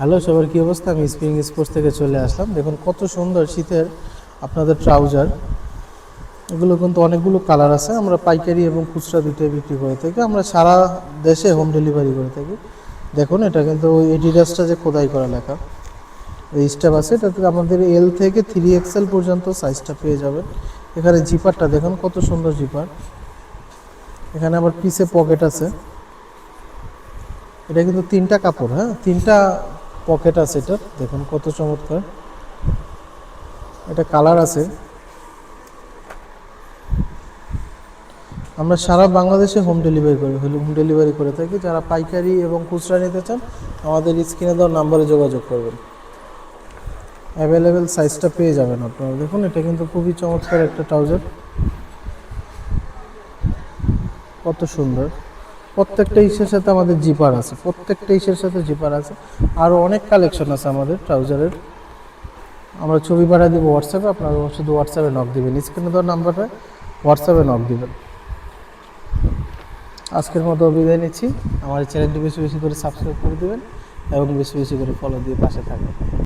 Hello, সবার কি অবস্থা? আমি স্প্রিং স্পোর্টস থেকে চলে আসলাম। দেখুন, কত সুন্দর শীতের আপনাদের ট্রাউজার এগুলো কিন্তু অনেকগুলো কালার আছে। আমরা পাইকারি এবং খুচরা দুটোই বিক্রি করে থাকি। আমরা সারা দেশে হোম ডেলিভারি করে থাকি। দেখুন, এটা কিন্তু ওই এডিডাসটা যে খোদাই করা লেখা। এই স্টেপ আছে। এটাতে আমাদের এল থেকে থ্রি এক্সেল পর্যন্ত সাইজটা পেয়ে যাবেন। এখানে জিপারটা দেখুন, কত সুন্দর জিপার এখানে আবার পিসে পকেট আছে। এটা কিন্তু তিনটা কাপড় হ্যাঁ? তিনটা পকেট আছে এটা। দেখুন কত চমৎকার। এটা কালার আছে। আমরা সারা বাংলাদেশে হোম ডেলিভারি করি হোম ডেলিভারি করে থাকি। যারা পাইকারি এবং খুচরা নিতে চান, আমাদের স্ক্রিনে দেওয়ার নাম্বারে যোগাযোগ করবেন। অ্যাভেলেবেল সাইজটা পেয়ে যাবেন আপনারা। দেখুন, এটা কিন্তু খুবই চমৎকার একটা ট্রাউজার কত সুন্দর। প্রত্যেকটা ইসের সাথে আমাদের জিপার আছে, প্রত্যেকটা ইসের সাথে জিপার আছে। আরও অনেক কালেকশন আছে আমাদের ট্রাউজারের আমরা ছবি পাঠা দিব হোয়াটসঅ্যাপে আপনারা শুধু হোয়াটসঅ্যাপে নক দিবেন। স্ক্রিনে দেওয়ার নাম্বারে হোয়াটসঅ্যাপে নক দিবেন। আজকের মতো বিদায় নিচ্ছি। আমার চ্যানেলটি বেশি বেশি করে সাবস্ক্রাইব করে দেবেন এবং বেশি বেশি করে ফলো দিয়ে পাশে থাকবেন।